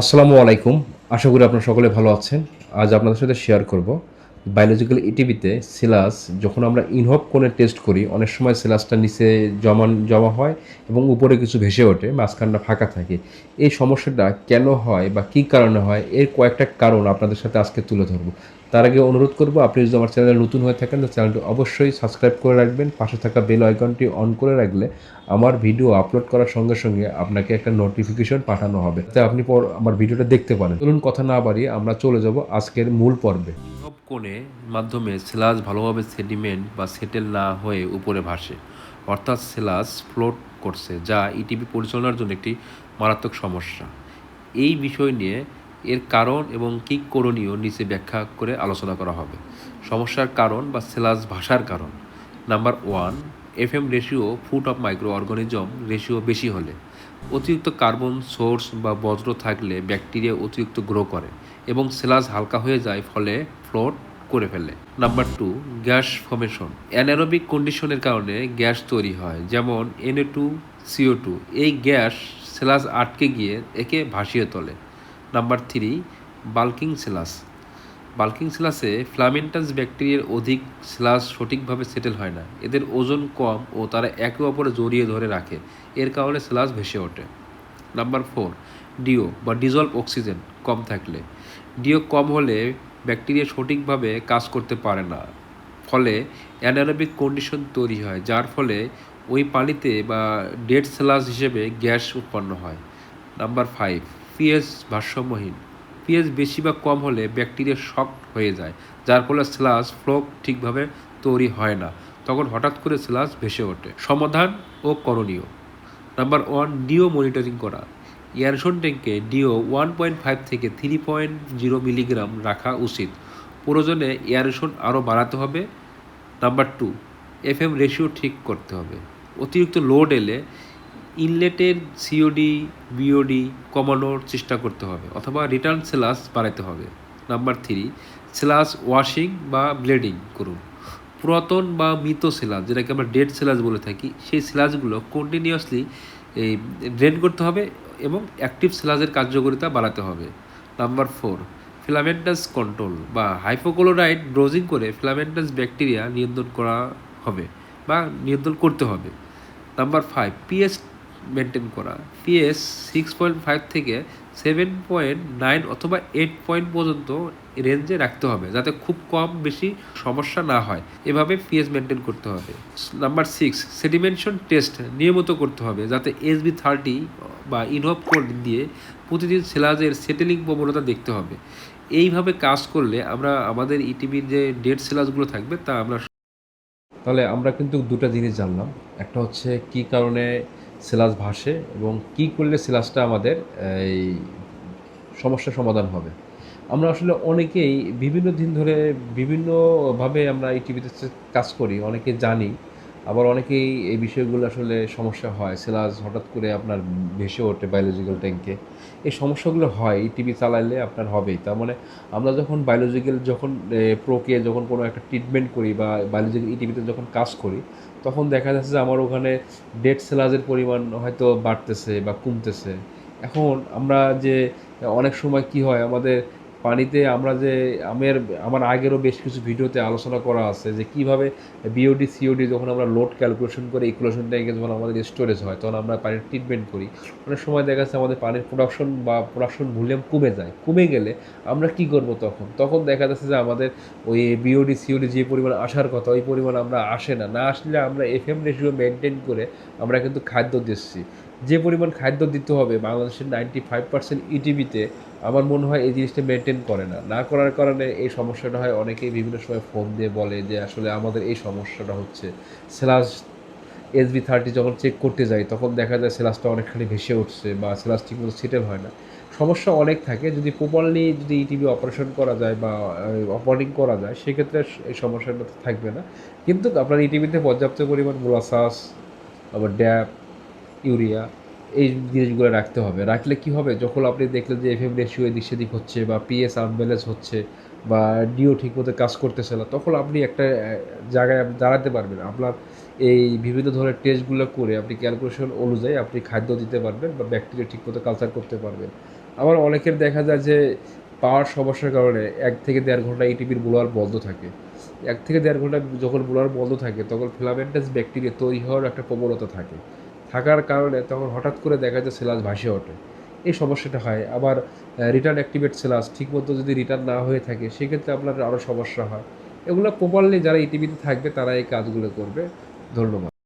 আসসালামু আলাইকুম। আশা করি আপনারা সকলে ভালো আছেন। আজ আপনাদের সাথে শেয়ার করব বায়োলজিক্যাল ইটিভিতে সিলাস। যখন আমরা ইনহব কোণে টেস্ট করি, অনেক সময় সিলাসটা নিচে জমান, জমা হয় এবং উপরে কিছু ভেসে ওঠে, মাঝখানটা ফাঁকা থাকে। এই সমস্যাটা কেন হয় বা কী কারণে হয়, এর কয়েকটা কারণ আপনাদের সাথে আজকে তুলে ধরবো। তার আগে অনুরোধ করব, আপনি যদি আমার চ্যানেলে নতুন হয়ে থাকেন তো চ্যানেলটি অবশ্যই সাবস্ক্রাইব করে রাখবেন। পাশে থাকা বেল আইকনটি অন করে রাখলে আমার ভিডিও আপলোড করার সঙ্গে সঙ্গে আপনাকে একটা নোটিফিকেশন পাঠানো হবে। যাতে আপনি পর আমার ভিডিওটা দেখতে পারেন। চলুন কথা না বাড়িয়ে আমরা চলে যাব আজকের মূল পর্বে। সব কোণে মাধ্যমে সেলাস ভালোভাবে সেডিমেন্ট বা সেটেল না হয়ে উপরে ভাসে। অর্থাৎ সেলাস ফ্লোট করছে, যা ইটিভি পরিচালনার জন্য একটি মারাত্মক সমস্যা। এই বিষয় নিয়ে এর কারণ এবং কী করণীয় নিচে ব্যাখ্যা করে আলোচনা করা হবে। সমস্যার কারণ বা সেলাস ভাষার কারণ। Number one F M ratio food of microorganism ratio বেশি হলে। অতিরিক্ত কার্বন সোর্স বা বজ্র থাকলে ব্যাকটেরিয়া অতিরিক্ত গ্রো করে এবং সেলাস হালকা হয়ে যায় ফলে ফ্লোট করে ফেলে। Number two, gas formation. Anaerobic কন্ডিশনের কারণে গ্যাস তৈরি হয়, যেমন এনএ টু সিও টু। এই গ্যাস সেলাস আটকে গিয়ে একে ভাসিয়ে তোলে। Number three bulking sludge bulking সেলাসে filamentous ব্যাকটেরিয়ার অধিক সেলাস সঠিকভাবে সেটেল হয় না। এদের ওজন কম ও তারা একে অপরে জড়িয়ে ধরে রাখে। এর কারণে সেলাস ভেসে ওঠে। নাম্বার ফোর, ডিও বা ডিজলভ অক্সিজেন কম থাকলে। ডিও কম হলে ব্যাকটেরিয়া সঠিকভাবে কাজ করতে পারে না। ফলে অ্যানারোবিক কন্ডিশন তৈরি হয়, যার ফলে ওই পানিতে বা ডেড সেলাস হিসেবে গ্যাস উৎপন্ন হয়। নাম্বার ফাইভ পিএস ভারসাম্যহীন। পিএস বেশি বা কম হলে ব্যাকটেরিয়া শক হয়ে যায়, যার ফলে স্লাস ফ্লো ঠিকভাবে তৈরি হয় না। তখন হঠাৎ করে স্লাস ভেসে ওঠে। সমাধান ও করণীয়। নাম্বার ওয়ান, ডিও মনিটরিং করা। এয়ারশন ট্যাঙ্কে ডিও ওয়ান পয়েন্ট ফাইভ থেকে থ্রি পয়েন্ট জিরো মিলিগ্রাম রাখা উচিত। প্রয়োজনে এয়ারশন আরও বাড়াতে হবে। Number two F M ratio ঠিক করতে হবে। অতিরিক্ত লোড এলে ইনলেটের সিওডি বিওডি কমানোর চেষ্টা করতে হবে, অথবা রিটার্ন সেলাস বাড়াতে হবে। নাম্বার থ্রি সেলাস ওয়াশিং বা ব্লেডিং করুন। পুরাতন বা মৃত সেলাস যেটাকে আমরা ডেড সেলাস বলে থাকি, সেই সেলাসগুলো কন্টিনিউয়াসলি এই ড্রেন করতে হবে এবং অ্যাক্টিভ সেলাসের কার্যকারিতা বাড়াতে হবে। নাম্বার ফোর ফিলামেন্টাস কন্ট্রোল বা হাইপোক্লোরাইড ব্রোজিং করে ফিলামেন্টাস ব্যাকটেরিয়া নিয়ন্ত্রণ করা হবে বা নিয়ন্ত্রণ করতে হবে। নাম্বার ফাইভ পিএস মেনটেন করা। পিএস সিক্স পয়েন্ট ফাইভ থেকে সেভেন পয়েন্ট নাইন অথবা এইট পয়েন্ট পর্যন্ত রেঞ্জে রাখতে হবে, যাতে খুব কম বেশি সমস্যা না হয়। এভাবে পিএস মেনটেন করতে হবে। নাম্বার সিক্স সেডিমেন্টেশন টেস্ট নিয়মিত করতে হবে, যাতে এসবি থার্টি বা ইনহব কোড দিয়ে প্রতিদিন সেলাজের সেটেলিং প্রবণতা দেখতে হবে। এইভাবে কাজ করলে আমরা, আমাদের ইটিভির যে ডেড সেলাজগুলো থাকবে, তা আমরা তাহলে আমরা কিন্তু দুটো জিনিস জানলাম। একটা হচ্ছে কি কারণে সিলাস ভাসে এবং কি করলে সিলাসটা আমাদের, এই সমস্যার সমাধান হবে। আমরা আসলে অনেকেই বিভিন্ন দিন ধরে বিভিন্নভাবে আমরা এই টিভিতে কাজ করি, অনেকে জানি, আবার অনেকেই এই বিষয়গুলো আসলে সমস্যা হয়। সিলাস হঠাৎ করে আপনার ভেসে ওঠে বায়োলজিক্যাল ট্যাঙ্কে এই সমস্যাগুলো হয়, এই টিভি চালাইলে আপনার হবেই। তার মানে আমরা যখন বায়োলজিক্যাল যখন প্রোকে যখন কোনো একটা ট্রিটমেন্ট করি বা বায়োলজিক্যাল টিভিতে যখন কাজ করি তখন দেখা যাচ্ছে যে আমার ওখানে ডেট সেলাজের পরিমাণ হয়তো বাড়তেছে বা কমতেছে। এখন আমরা যে অনেক সময় কি হয়, আমাদের পানিতে আমরা যে আমের, আমার আগেরও বেশ কিছু ভিডিওতে আলোচনা করা আছে যে কীভাবে বিওডি সিওডি যখন আমরা লোড ক্যালকুলেশন করে ইকুলেশন ট্যাঙ্কে যখন আমাদের স্টোরেজ হয়, তখন আমরা পানির ট্রিটমেন্ট করি। অনেক সময় দেখা যাচ্ছে আমাদের পানির প্রোডাকশন বা প্রোডাকশন ভলিউম কমে যায়। কমে গেলে আমরা কি করব তখন? তখন দেখা যাচ্ছে যে আমাদের ওই বিওডি সিওডি যে পরিমাণ আসার কথা, ওই পরিমাণ আমরা আসে না। না আসলে আমরা এফ এম রেশিও মেনটেন করে আমরা কিন্তু খাদ্য দিচ্ছি। যে পরিমাণ খাদ্য দিতে হবে, বাংলাদেশের নাইনটি ফাইভ পার্সেন্ট ইটিভিতে আমার মনে হয় এই জিনিসটা মেনটেন করে না। না করার কারণে এই সমস্যাটা হয়। অনেকেই বিভিন্ন সময় ফোন দিয়ে বলে যে, আসলে আমাদের এই সমস্যাটা হচ্ছে। সেলাস এসবি থার্টি যখন চেক করতে যাই, তখন দেখা যায় স্যালাসটা অনেকখানি ভেসে উঠছে বা সেলাস ঠিকমতো সেটেল হয় না। সমস্যা অনেক থাকে। যদি প্রপারলি যদি ইটিভি অপারেশন করা যায় বা অপারেটিং করা যায়, সেক্ষেত্রে এই সমস্যাটা থাকবে না। কিন্তু আপনার ইটিভিতে পর্যাপ্ত পরিমাণ মোলাসাস আবার ড্যাপ ইউরিয়া, এই জিনিসগুলো রাখতে হবে। রাখলে কি হবে? যখন আপনি দেখলেন যে এফএম রেশিও এদিক সেদিক হচ্ছে বা পিএস আনব্যালেন্স হচ্ছে বা ডিও ঠিকমতো কাজ করতেছে না, তখন আপনি একটা জায়গায় দাঁড়াতে পারবেন। আপনার এই বিভিন্ন ধরনের টেস্টগুলো করে আপনি ক্যালকুলেশন অনুযায়ী আপনি খাদ্য দিতে পারবেন বা ব্যাকটেরিয়া ঠিকমতো কালচার করতে পারবেন। আবার অনেকের দেখা যায় যে পাওয়ার সমস্যার কারণে এক থেকে দেড় ঘণ্টা ইটিপির ব্লোয়ার বন্ধ থাকে। এক থেকে দেড় ঘণ্টা যখন ব্লোয়ার বন্ধ থাকে, তখন ফিলামেন্টাস ব্যাকটেরিয়া তৈরি হওয়ার একটা প্রবণতা থাকে। থাকার কারণে তখন হঠাৎ করে দেখা যায় সেলাস ভাসে ওঠে। এই সমস্যাটা হয়। আবার রিটার্ন অ্যাক্টিভেট সেলাস ঠিকমতো যদি রিটার্ন না হয়ে থাকে, সেক্ষেত্রে আপনার আরও সমস্যা হয়। এগুলো প্রপারলি যারা ইটিভিতে থাকবে, তারা এই কাজগুলো করবে। ধন্যবাদ।